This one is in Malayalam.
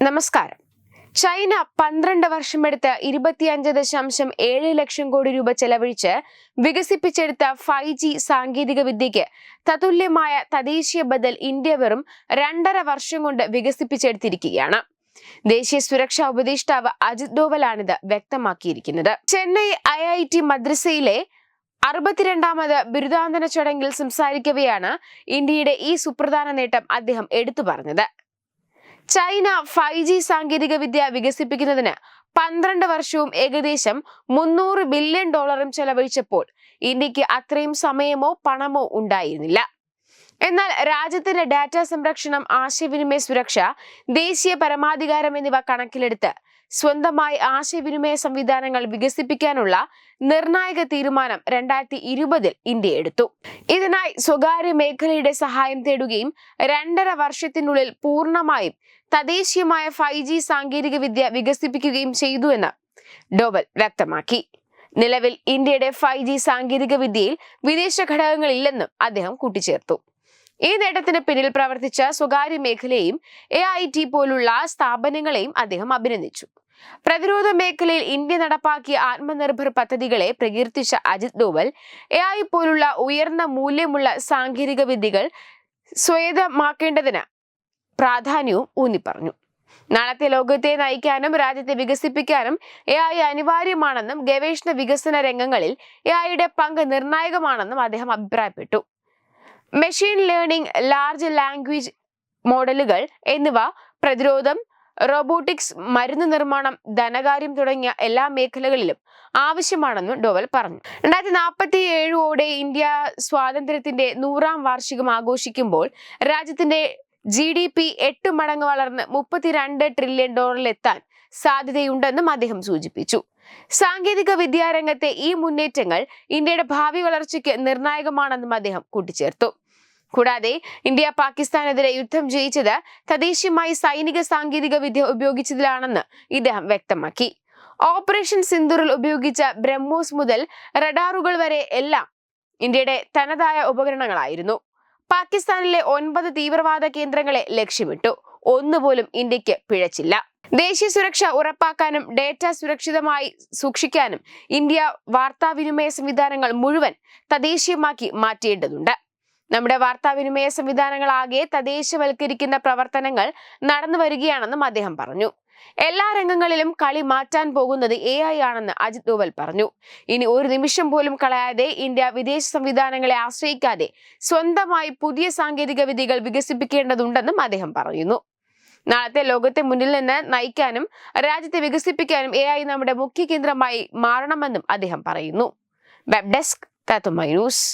നമസ്കാരം. ചൈന പന്ത്രണ്ട് വർഷമെടുത്ത് ഇരുപത്തിയഞ്ച് ദശാംശം ഏഴ് ലക്ഷം കോടി രൂപ ചെലവഴിച്ച് വികസിപ്പിച്ചെടുത്ത ഫൈവ് ജി സാങ്കേതിക വിദ്യയ്ക്ക് തതുല്യമായ തദ്ദേശീയ ബദൽ ഇന്ത്യ വെറും രണ്ടര വർഷം കൊണ്ട് വികസിപ്പിച്ചെടുത്തിരിക്കുകയാണ്. ദേശീയ സുരക്ഷാ ഉപദേഷ്ടാവ് അജിത് ഡോവലാണിത് വ്യക്തമാക്കിയിരിക്കുന്നത്. ചെന്നൈ ഐ ഐ ടി മദ്രസയിലെ അറുപത്തിരണ്ടാമത് ബിരുദാന്തര ചടങ്ങിൽ സംസാരിക്കവെയാണ് ഇന്ത്യയുടെ ഈ സുപ്രധാന നേട്ടം അദ്ദേഹം എടുത്തു പറഞ്ഞത്. ചൈന ഫൈവ് ജി സാങ്കേതിക വിദ്യ വികസിപ്പിക്കുന്നതിന് പന്ത്രണ്ട് വർഷവും ഏകദേശം മുന്നൂറ് ബില്യൺ ഡോളറും ചെലവഴിച്ചപ്പോൾ ഇന്ത്യയ്ക്ക് അത്രയും സമയമോ പണമോ ഉണ്ടായിരുന്നില്ല. എന്നാൽ രാജ്യത്തിന്റെ ഡാറ്റ സംരക്ഷണം ആശയവിനിമയ സുരക്ഷ ദേശീയ പരമാധികാരം എന്നിവ കണക്കിലെടുത്ത് സ്വന്തമായി ആശയവിനിമയ സംവിധാനങ്ങൾ വികസിപ്പിക്കാനുള്ള നിർണായക തീരുമാനം രണ്ടായിരത്തി ഇരുപതിൽ ഇന്ത്യ എടുത്തു. ഇതിനായി സ്വകാര്യ മേഖലയുടെ സഹായം തേടുകയും രണ്ടര വർഷത്തിനുള്ളിൽ പൂർണമായും തദ്ദേശീയമായ ഫൈവ് ജി സാങ്കേതിക വിദ്യ വികസിപ്പിക്കുകയും ചെയ്തുവെന്ന് ഡോവൽ വ്യക്തമാക്കി. നിലവിൽ ഇന്ത്യയുടെ ഫൈവ് ജി സാങ്കേതിക വിദ്യയിൽ വിദേശ ഘടകങ്ങളില്ലെന്നും അദ്ദേഹം കൂട്ടിച്ചേർത്തു. ഈ നേട്ടത്തിന് പിന്നിൽ പ്രവർത്തിച്ച സ്വകാര്യ മേഖലയെയും എ ഐ ടി പോലുള്ള സ്ഥാപനങ്ങളെയും അദ്ദേഹം അഭിനന്ദിച്ചു. പ്രതിരോധ മേഖലയിൽ ഇന്ത്യ നടപ്പാക്കിയ ആത്മനിർഭർ പദ്ധതികളെ പ്രകീർത്തിച്ച അജിത് ഡോവൽ എ ഐ പോലുള്ള ഉയർന്ന മൂല്യമുള്ള സാങ്കേതിക വിദ്യകൾ സ്വേതമാക്കേണ്ടതിന് പ്രാധാന്യവും ഊന്നിപ്പറഞ്ഞു. നാളത്തെ ലോകത്തെ നയിക്കാനും രാജ്യത്തെ വികസിപ്പിക്കാനും എ ഐ അനിവാര്യമാണെന്നും ഗവേഷണ വികസന രംഗങ്ങളിൽ എ ഐയുടെ പങ്ക് നിർണായകമാണെന്നും അദ്ദേഹം അഭിപ്രായപ്പെട്ടു. മെഷീൻ ലേണിംഗ് ലാർജ് ലാംഗ്വേജ് മോഡലുകൾ എന്നിവ പ്രതിരോധം റോബോട്ടിക്സ് മരുന്ന് നിർമ്മാണം ധനകാര്യം തുടങ്ങിയ എല്ലാ മേഖലകളിലും ആവശ്യമാണെന്നും ഡോവൽ പറഞ്ഞു. രണ്ടായിരത്തി നാൽപ്പത്തി ഏഴോടെ ഇന്ത്യ സ്വാതന്ത്ര്യത്തിന്റെ നൂറാം വാർഷികം ആഘോഷിക്കുമ്പോൾ രാജ്യത്തിന്റെ ജി ഡി പി എട്ട് മടങ്ങ് വളർന്ന് മുപ്പത്തിരണ്ട് ട്രില്യൺ ഡോളറിലെത്താൻ സാധ്യതയുണ്ടെന്നും അദ്ദേഹം സൂചിപ്പിച്ചു. സാങ്കേതിക വിദ്യാരംഗത്തെ ഈ മുന്നേറ്റങ്ങൾ ഇന്ത്യയുടെ ഭാവി വളർച്ചയ്ക്ക് നിർണായകമാണെന്നും അദ്ദേഹം കൂട്ടിച്ചേർത്തു. കൂടാതെ ഇന്ത്യ പാകിസ്ഥാനെതിരെ യുദ്ധം ജയിച്ചത് തദ്ദേശീയമായി സൈനിക സാങ്കേതിക വിദ്യ ഉപയോഗിച്ചതിലാണെന്ന് ഇദ്ദേഹം വ്യക്തമാക്കി. ഓപ്പറേഷൻ സിന്ദൂറിൽ ഉപയോഗിച്ച ബ്രഹ്മോസ് മുതൽ റഡാറുകൾ വരെ എല്ലാം ഇന്ത്യയുടെ തനതായ ഉപകരണങ്ങളായിരുന്നു. പാകിസ്ഥാനിലെ ഒൻപത് തീവ്രവാദ കേന്ദ്രങ്ങളെ ലക്ഷ്യമിട്ടു. ഒന്നുപോലും ഇന്ത്യയ്ക്ക് പിഴച്ചില്ല. ദേശീയ സുരക്ഷ ഉറപ്പാക്കാനും ഡേറ്റ സുരക്ഷിതമായി സൂക്ഷിക്കാനും ഇന്ത്യ വാർത്താവിനിമയ സംവിധാനങ്ങൾ മുഴുവൻ തദ്ദേശീയമാക്കി മാറ്റേണ്ടതുണ്ട്. നമ്മുടെ വാർത്താവിനിമയ സംവിധാനങ്ങളാകെ തദ്ദേശവൽക്കരിക്കുന്ന പ്രവർത്തനങ്ങൾ നടന്നു വരികയാണെന്നും അദ്ദേഹം പറഞ്ഞു. എല്ലാ രംഗങ്ങളിലും കളി മാറ്റാൻ പോകുന്നത് എ ഐ ആണെന്ന് അജിത് ദോവൽ പറഞ്ഞു. ഇനി ഒരു നിമിഷം പോലും കളയാതെ ഇന്ത്യ വിദേശ സംവിധാനങ്ങളെ ആശ്രയിക്കാതെ സ്വന്തമായി പുതിയ സാങ്കേതിക വിദ്യകൾ വികസിപ്പിക്കേണ്ടതുണ്ടെന്നും അദ്ദേഹം പറയുന്നു. നാളത്തെ ലോകത്തെ മുന്നിൽ നിന്ന് നയിക്കാനും രാജ്യത്തെ വികസിപ്പിക്കാനും എ ഐ നമ്മുടെ മുഖ്യ കേന്ദ്രമായി മാറണമെന്നും അദ്ദേഹം പറയുന്നു. വെബ് ഡെസ്ക് തത്തുമൈ ന്യൂസ്